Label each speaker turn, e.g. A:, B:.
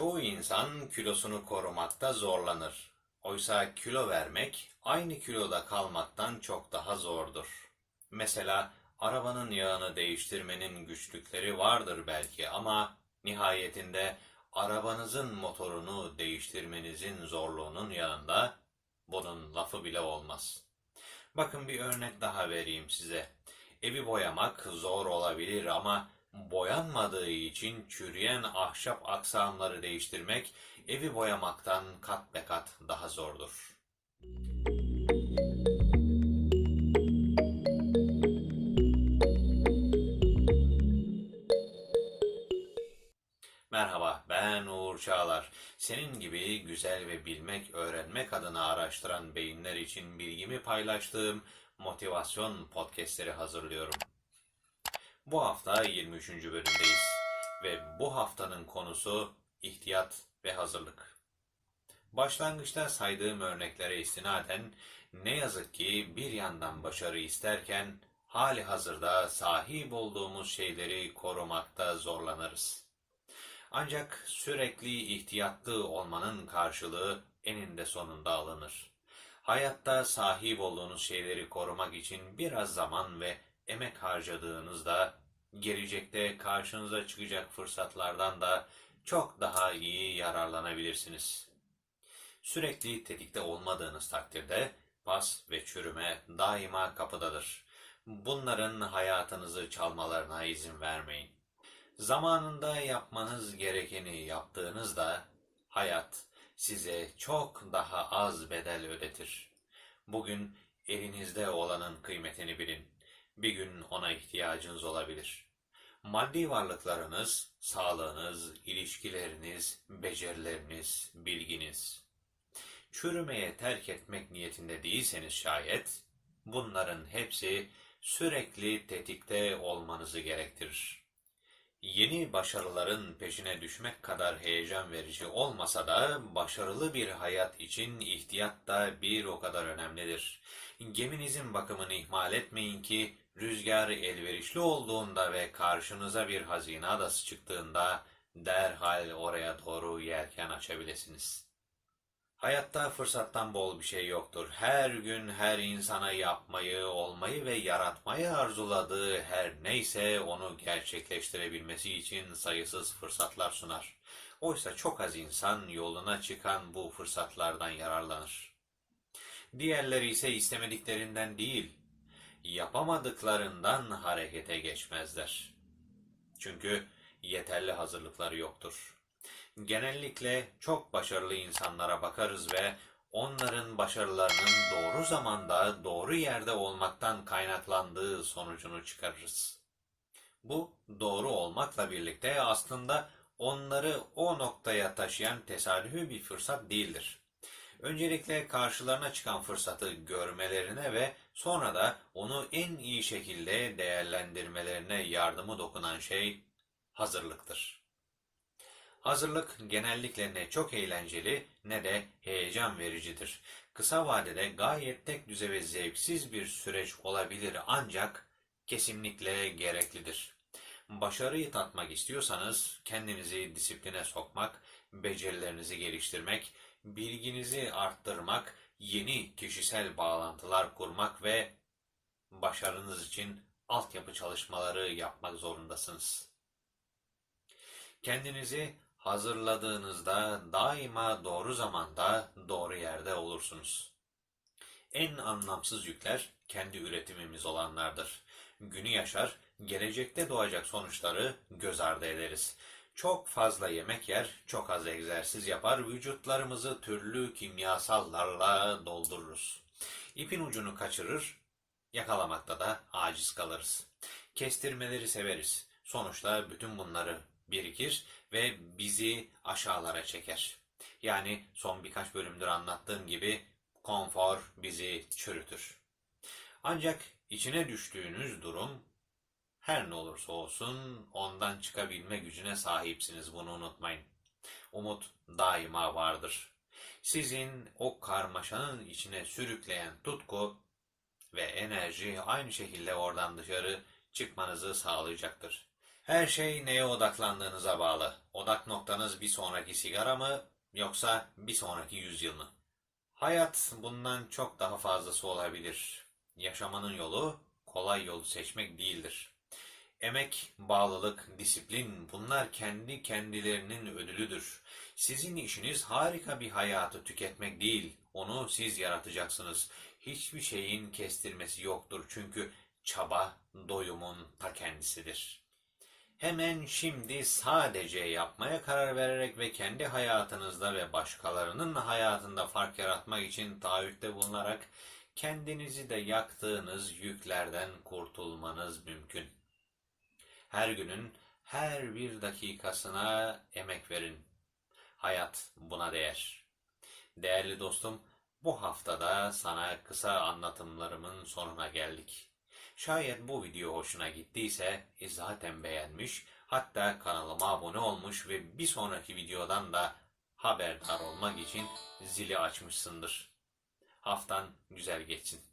A: Çoğu insan kilosunu korumakta zorlanır. Oysa kilo vermek aynı kiloda kalmaktan çok daha zordur. Mesela arabanın yağını değiştirmenin güçlükleri vardır belki ama nihayetinde arabanızın motorunu değiştirmenizin zorluğunun yanında bunun lafı bile olmaz. Bakın bir örnek daha vereyim size. Evi boyamak zor olabilir ama boyanmadığı için çürüyen ahşap aksamları değiştirmek evi boyamaktan kat be kat daha zordur. Merhaba, ben Uğur Çağlar. Senin gibi güzel ve bilmek, öğrenmek adına araştıran beyinler için bilgimi paylaştığım motivasyon podcastleri hazırlıyorum. Bu hafta 23. bölümdeyiz ve bu haftanın konusu ihtiyat ve hazırlık. Başlangıçta saydığım örneklere istinaden ne yazık ki bir yandan başarı isterken hali hazırda sahip olduğumuz şeyleri korumakta zorlanırız. Ancak sürekli ihtiyatlı olmanın karşılığı eninde sonunda alınır. Hayatta sahip olduğunuz şeyleri korumak için biraz zaman ve emek harcadığınızda gelecekte karşınıza çıkacak fırsatlardan da çok daha iyi yararlanabilirsiniz. Sürekli tetikte olmadığınız takdirde pas ve çürüme daima kapıdadır. Bunların hayatınızı çalmalarına izin vermeyin. Zamanında yapmanız gerekeni yaptığınızda hayat size çok daha az bedel ödetir. Bugün elinizde olanın kıymetini bilin. Bir gün ona ihtiyacınız olabilir. Maddi varlıklarınız, sağlığınız, ilişkileriniz, becerileriniz, bilginiz. Çürümeye terk etmek niyetinde değilseniz şayet, bunların hepsi sürekli tetikte olmanızı gerektirir. Yeni başarıların peşine düşmek kadar heyecan verici olmasa da başarılı bir hayat için ihtiyat da bir o kadar önemlidir. Geminizin bakımını ihmal etmeyin ki rüzgar elverişli olduğunda ve karşınıza bir hazine adası çıktığında derhal oraya doğru yelken açabilirsiniz. Hayatta fırsattan bol bir şey yoktur. Her gün her insana yapmayı, olmayı ve yaratmayı arzuladığı her neyse onu gerçekleştirebilmesi için sayısız fırsatlar sunar. Oysa çok az insan yoluna çıkan bu fırsatlardan yararlanır. Diğerleri ise istemediklerinden değil, yapamadıklarından harekete geçmezler. Çünkü yeterli hazırlıkları yoktur. Genellikle çok başarılı insanlara bakarız ve onların başarılarının doğru zamanda, doğru yerde olmaktan kaynaklandığı sonucunu çıkarırız. Bu doğru olmakla birlikte aslında onları o noktaya taşıyan tesadüfi bir fırsat değildir. Öncelikle karşılarına çıkan fırsatı görmelerine ve sonra da onu en iyi şekilde değerlendirmelerine yardımı dokunan şey hazırlıktır. Hazırlık genellikle ne çok eğlenceli ne de heyecan vericidir. Kısa vadede gayet tek düze ve zevksiz bir süreç olabilir ancak kesinlikle gereklidir. Başarıyı tatmak istiyorsanız kendinizi disipline sokmak, becerilerinizi geliştirmek, bilginizi arttırmak, yeni kişisel bağlantılar kurmak ve başarınız için altyapı çalışmaları yapmak zorundasınız. Kendinizi hazırladığınızda daima doğru zamanda doğru yerde olursunuz. En anlamsız yükler kendi üretimimiz olanlardır. Günü yaşar, gelecekte doğacak sonuçları göz ardı ederiz. Çok fazla yemek yer, çok az egzersiz yapar, vücutlarımızı türlü kimyasallarla doldururuz. İpin ucunu kaçırır, yakalamakta da aciz kalırız. Kestirmeleri severiz. Sonuçta bütün bunları birikir ve bizi aşağılara çeker. Yani son birkaç bölümdür anlattığım gibi konfor bizi çürütür. Ancak içine düştüğünüz durum her ne olursa olsun ondan çıkabilme gücüne sahipsiniz bunu unutmayın. Umut daima vardır. Sizin o karmaşanın içine sürükleyen tutku ve enerji aynı şekilde oradan dışarı çıkmanızı sağlayacaktır. Her şey neye odaklandığınıza bağlı. Odak noktanız bir sonraki sigara mı yoksa bir sonraki yüzyıl mı? Hayat bundan çok daha fazlası olabilir. Yaşamanın yolu kolay yolu seçmek değildir. Emek, bağlılık, disiplin bunlar kendi kendilerinin ödülüdür. Sizin işiniz harika bir hayatı tüketmek değil, onu siz yaratacaksınız. Hiçbir şeyin kestirmesi yoktur çünkü çaba doyumun ta kendisidir. Hemen şimdi sadece yapmaya karar vererek ve kendi hayatınızda ve başkalarının hayatında fark yaratmak için taahhütte bulunarak kendinizi de yaktığınız yüklerden kurtulmanız mümkün. Her günün her bir dakikasına emek verin. Hayat buna değer. Değerli dostum, bu haftada sana kısa anlatımlarımın sonuna geldik. Şayet bu video hoşuna gittiyse e, zaten beğenmiş, hatta kanalıma abone olmuş ve bir sonraki videodan da haberdar olmak için zili açmışsındır. Haftan güzel geçsin.